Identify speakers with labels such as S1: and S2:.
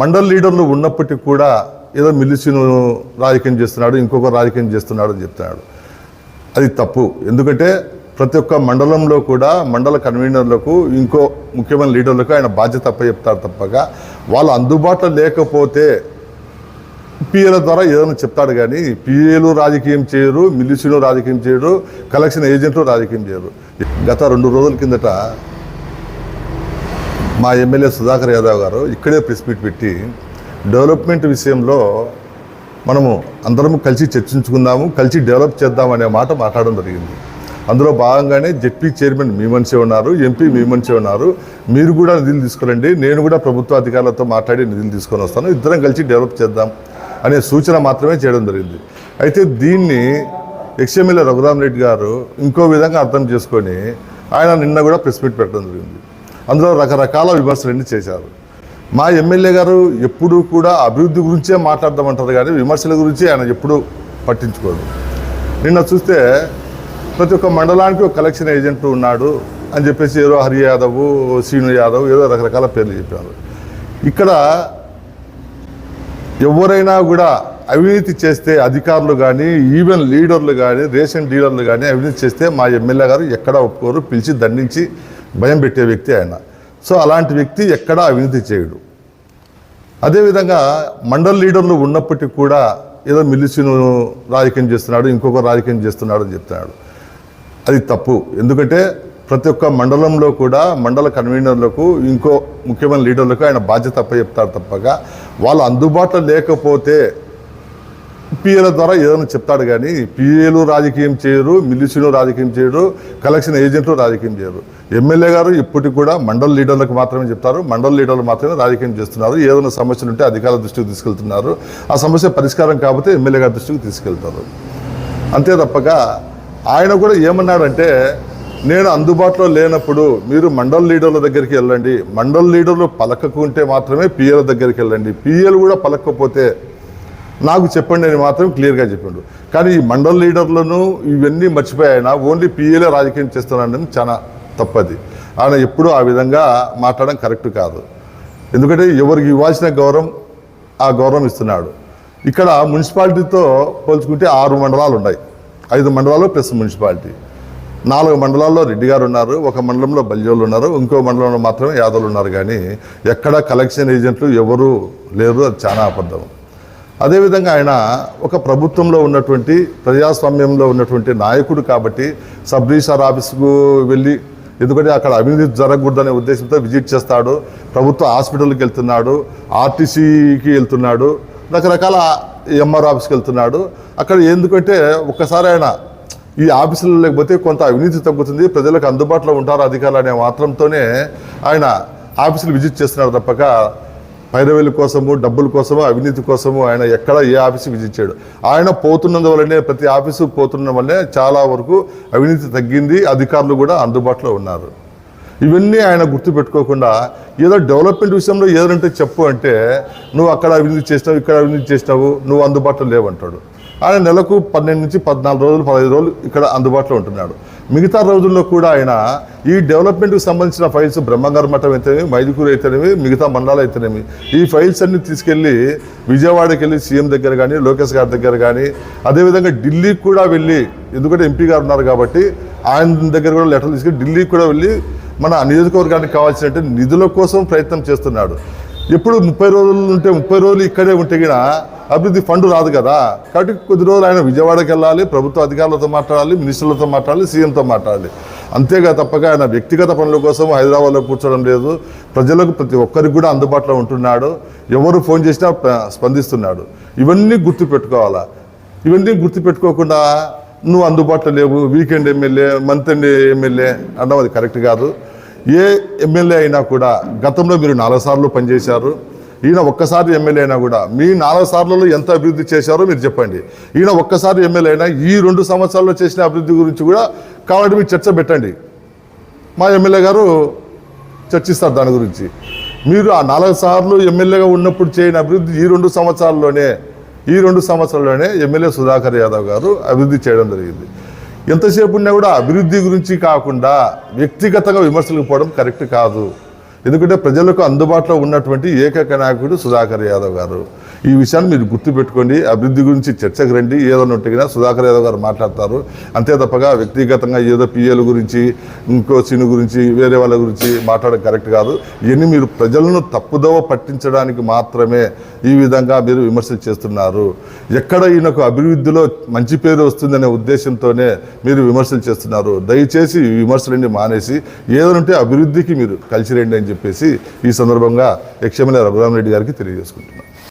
S1: మండల్ లీడర్లు ఉన్నప్పటికీ కూడా ఏదో మిలిసిను రాజకీయం చేస్తున్నాడు ఇంకొక రాజకీయం చేస్తున్నాడు అని చెప్తున్నాడు. అది తప్పు. ఎందుకంటే ప్రతి ఒక్క మండలంలో కూడా మండల కన్వీనర్లకు ఇంకో ముఖ్యమైన లీడర్లకు ఆయన బాధ్యత అప్ప చెప్తారు తప్పక. వాళ్ళు అందుబాటులో లేకపోతే పిఏల ద్వారా ఏదైనా చెప్తాడు కానీ పిఏలు రాజకీయం చేయరు మిలిసిను రాజకీయం చేయరు కలెక్షన్ ఏజెంట్లు రాజకీయం చేయరు. గత రెండు రోజుల కిందట మా ఎమ్మెల్యే సుధాకర్ యాదవ్ గారు ఇక్కడే ప్రెస్ మీట్ పెట్టి డెవలప్మెంట్ విషయంలో మనము అందరం కలిసి చర్చించుకుందాము కలిసి డెవలప్ చేద్దాం అనే మాట మాట్లాడడం జరిగింది. అందులో భాగంగానే జెడ్పీ చైర్మన్ మీ మనిషి ఉన్నారు ఎంపీ మీ మనిషి ఉన్నారు. మీరు కూడా నిధులు తీసుకురండి నేను కూడా ప్రభుత్వ అధికారులతో మాట్లాడి నిధులు తీసుకొని వస్తాను ఇద్దరం కలిసి డెవలప్ చేద్దాం అనే సూచన మాత్రమే చేయడం జరిగింది. అయితే దీన్ని ఎక్స్ఎమ్మెల్యే రఘురామ్ రెడ్డి గారు ఇంకో విధంగా అర్థం చేసుకొని ఆయన నిన్న కూడా ప్రెస్ మీట్ పెట్టడం జరిగింది. అందులో రకరకాల విమర్శలన్నీ చేశారు. మా ఎమ్మెల్యే గారు ఎప్పుడూ కూడా అభివృద్ధి గురించే మాట్లాడదామంటారు కానీ విమర్శల గురించి ఆయన ఎప్పుడూ పట్టించుకోరు. నిన్న చూస్తే ప్రతి ఒక్క మండలానికి ఒక కలెక్షన్ ఏజెంట్ ఉన్నాడు అని చెప్పేసి ఏదో హరి యాదవ్ శ్రీను యాదవ్ ఏదో రకరకాల పేర్లు చెప్పారు. ఇక్కడ ఎవరైనా కూడా అవినీతి చేస్తే అధికారులు కానీ ఈవెన్ లీడర్లు కానీ రేషన్ డీలర్లు కానీ అవినీతి చేస్తే మా ఎమ్మెల్యే గారు ఎక్కడ ఒప్పుకోరు పిలిచి దండించి భయం పెట్టే వ్యక్తి ఆయన. సో అలాంటి వ్యక్తి ఎక్కడా అవినీతి చేయడు. అదేవిధంగా మండల్ లీడర్లు ఉన్నప్పటికీ కూడా ఏదో మిలిసిను రాజకీయం చేస్తున్నాడు ఇంకొక రాజకీయం చేస్తున్నాడు అని చెప్తున్నాడు. అది తప్పు. ఎందుకంటే ప్రతి ఒక్క మండలంలో కూడా మండల కన్వీనర్లకు ఇంకో ముఖ్యమైన లీడర్లకు ఆయన బాధ్యత అప్ప చెప్తారు తప్పగా వాళ్ళు అందుబాటులో లేకపోతే పిఏల ద్వారా ఏదైనా చెప్తాడు కానీ పిఏలు రాజకీయం చేయరు మిలిసిను రాజకీయం చేయరు కలెక్షన్ ఏజెంట్లు రాజకీయం చేయరు. ఎమ్మెల్యే గారు ఇప్పటికి కూడా మండల లీడర్లకు మాత్రమే చెప్తారు మండల లీడర్లు మాత్రమే రాజకీయం చేస్తున్నారు ఏదైనా సమస్యలు ఉంటే అధికారుల దృష్టికి తీసుకెళ్తున్నారు ఆ సమస్య పరిష్కారం కాకపోతే ఎమ్మెల్యే గారి దృష్టికి తీసుకెళ్తారు. అంతే తప్పక ఆయన కూడా ఏమన్నాడంటే నేను అందుబాటులో లేనప్పుడు మీరు మండల్ లీడర్ల దగ్గరికి వెళ్ళండి మండల్ లీడర్లు పలకకుంటే మాత్రమే పిఎల దగ్గరికి వెళ్ళండి పిఎలు కూడా పలకపోతే నాకు చెప్పండి అని మాత్రం క్లియర్గా చెప్పిండు. కానీ ఈ మండల్ లీడర్లను ఇవన్నీ మర్చిపోయాయినా ఓన్లీ పిఏలే రాజకీయం చేస్తున్నాడని చాలా తప్పది. ఆయన ఎప్పుడూ ఆ విధంగా మాట్లాడడం కరెక్ట్ కాదు. ఎందుకంటే ఎవరికి ఇవ్వాల్సిన గౌరవం ఆ గౌరవం ఇస్తున్నాడు. ఇక్కడ మున్సిపాలిటీతో పోల్చుకుంటే ఆరు మండలాలు ఉన్నాయి. ఐదు మండలాలు ప్లస్ మున్సిపాలిటీ. నాలుగు మండలాల్లో రెడ్డి గారు ఉన్నారు ఒక మండలంలో బల్జోళ్ళు ఉన్నారు ఇంకో మండలంలో మాత్రమే యాదవులు ఉన్నారు. కానీ ఎక్కడ కలెక్షన్ ఏజెంట్లు ఎవరు లేరు అది చాలా అబద్ధం. అదేవిధంగా ఆయన ఒక ప్రభుత్వంలో ఉన్నటువంటి ప్రజాస్వామ్యంలో ఉన్నటువంటి నాయకుడు కాబట్టి సబ్ రిజిస్టార్ ఆఫీస్కు వెళ్ళి ఎందుకంటే అక్కడ అవినీతి జరగకూడదనే ఉద్దేశంతో విజిట్ చేస్తాడు ప్రభుత్వ హాస్పిటల్కి వెళ్తున్నాడు ఆర్టీసీకి వెళ్తున్నాడు రకరకాల ఎంఆర్ ఆఫీస్కి వెళ్తున్నాడు. అక్కడ ఎందుకంటే ఒక్కసారి ఆయన ఈ ఆఫీసులు లేకపోతే కొంత అవినీతి తగ్గుతుంది ప్రజలకు అందుబాటులో ఉంటారు అధికారులు అనే మాత్రంతోనే ఆయన ఆఫీసులు విజిట్ చేస్తున్నాడు తప్పక. పైరవేల కోసము డబ్బుల కోసము అవినీతి కోసము ఆయన ఎక్కడ ఏ ఆఫీసు విజిట్ చేయడు ఆయన పోతున్నందువల్లనే ప్రతి ఆఫీసు పోతున్న వల్లనే చాలా వరకు అవినీతి తగ్గింది అధికారులు కూడా అందుబాటులో ఉన్నారు. ఇవన్నీ ఆయన గుర్తుపెట్టుకోకుండా ఏదో డెవలప్మెంట్ విషయంలో ఏదంటే చెప్పు అంటే నువ్వు అక్కడ అభివృద్ధి చేసినావు ఇక్కడ అభివృద్ధి చేసినావు నువ్వు అందుబాటులో లేవంటాడు ఆయన నెలకు పన్నెండు నుంచి పద్నాలుగు రోజులు పదహైదు రోజులు ఇక్కడ అందుబాటులో ఉంటున్నాడు. మిగతా రోజుల్లో కూడా ఆయన ఈ డెవలప్మెంట్కి సంబంధించిన ఫైల్స్ బ్రహ్మంగారు మఠం అయితేనేమి మైదుకూరు అయితేనేమి మిగతా మండలాలు అయితేనేమి ఈ ఫైల్స్ అన్ని తీసుకెళ్ళి విజయవాడకి వెళ్ళి సీఎం దగ్గర కానీ లోకేష్ గారి దగ్గర కానీ అదేవిధంగా ఢిల్లీకి కూడా వెళ్ళి ఎందుకంటే ఎంపీ గారు ఉన్నారు కాబట్టి ఆయన దగ్గర కూడా లెటర్లు తీసుకెళ్ళి ఢిల్లీకి కూడా వెళ్ళి మన నియోజకవర్గానికి కావాల్సినట్టు నిధుల కోసం ప్రయత్నం చేస్తున్నాడు. ఎప్పుడు ముప్పై రోజులు ఉంటే ముప్పై రోజులు ఇక్కడే ఉంటే కూడా అభివృద్ధి ఫండ్ రాదు కదా. కాబట్టి కొద్ది రోజులు ఆయన విజయవాడకి వెళ్ళాలి ప్రభుత్వ అధికారులతో మాట్లాడాలి మినిస్టర్లతో మాట్లాడాలి సీఎంతో మాట్లాడాలి. అంతేగా తప్పక ఆయన వ్యక్తిగత పనుల కోసం హైదరాబాద్లో కూర్చోడం లేదు. ప్రజలకు ప్రతి ఒక్కరికి కూడా అందుబాటులో ఉంటున్నాడు. ఎవరు ఫోన్ చేసినా స్పందిస్తున్నాడు. ఇవన్నీ గుర్తు పెట్టుకోవాలా ఇవన్నీ గుర్తు పెట్టుకోకుండా నువ్వు అందుబాటులో లేవు. Weekend MLA month end MLA అన్నది అది కరెక్ట్ కాదు. ఏ ఎమ్మెల్యే అయినా కూడా గతంలో మీరు నాలుగు సార్లు పనిచేశారు. ఈయన ఒక్కసారి ఎమ్మెల్యే అయినా కూడా మీ నాలుగు సార్లలో ఎంత అభివృద్ధి చేశారో మీరు చెప్పండి. ఈయన ఒక్కసారి ఎమ్మెల్యే అయినా ఈ రెండు సంవత్సరాల్లో చేసిన అభివృద్ధి గురించి కూడా కావాలంటే మీరు చర్చ పెట్టండి. మా ఎమ్మెల్యే గారు చర్చిస్తారు దాని గురించి. మీరు ఆ నాలుగు సార్లు ఎమ్మెల్యేగా ఉన్నప్పుడు చేయని అభివృద్ధి ఈ రెండు సంవత్సరాల్లోనే ఈ రెండు సంవత్సరాల్లోనే ఎమ్మెల్యే సుధాకర్ యాదవ్ గారు అభివృద్ధి చేయడం జరిగింది. ఎంతసేపు ఉన్నా కూడా అభివృద్ధి గురించి కాకుండా వ్యక్తిగతంగా విమర్శలకు పోవడం కరెక్ట్ కాదు. ఎందుకంటే ప్రజలకు అందుబాటులో ఉన్నటువంటి ఏకైక నాయకుడు సుధాకర్ యాదవ్ గారు. ఈ విషయాన్ని మీరు గుర్తుపెట్టుకోండి. అభివృద్ధి గురించి చర్చకు రండి. ఏదైనా ఉంటే సుధాకర్ యాదవ్ గారు మాట్లాడతారు. అంతే తప్పగా వ్యక్తిగతంగా ఏదో పిఎల్ గురించి ఇంకో సీను గురించి వేరే వాళ్ళ గురించి మాట్లాడడం కరెక్ట్ కాదు. ఇవన్నీ మీరు ప్రజలను తప్పుదోవ పట్టించడానికి మాత్రమే ఈ విధంగా మీరు విమర్శలు చేస్తున్నారు. ఎక్కడ ఈయనకు అభివృద్ధిలో మంచి పేరు వస్తుందనే ఉద్దేశంతోనే మీరు విమర్శలు చేస్తున్నారు. దయచేసి ఈ విమర్శలన్నీ మానేసి ఏదైనా ఉంటే అభివృద్ధికి మీరు కలిసి రండి అని చెప్పేసి ఈ సందర్భంగా యక్షమల రఘురామరెడ్డి గారికి తెలియజేసుకుంటున్నాను.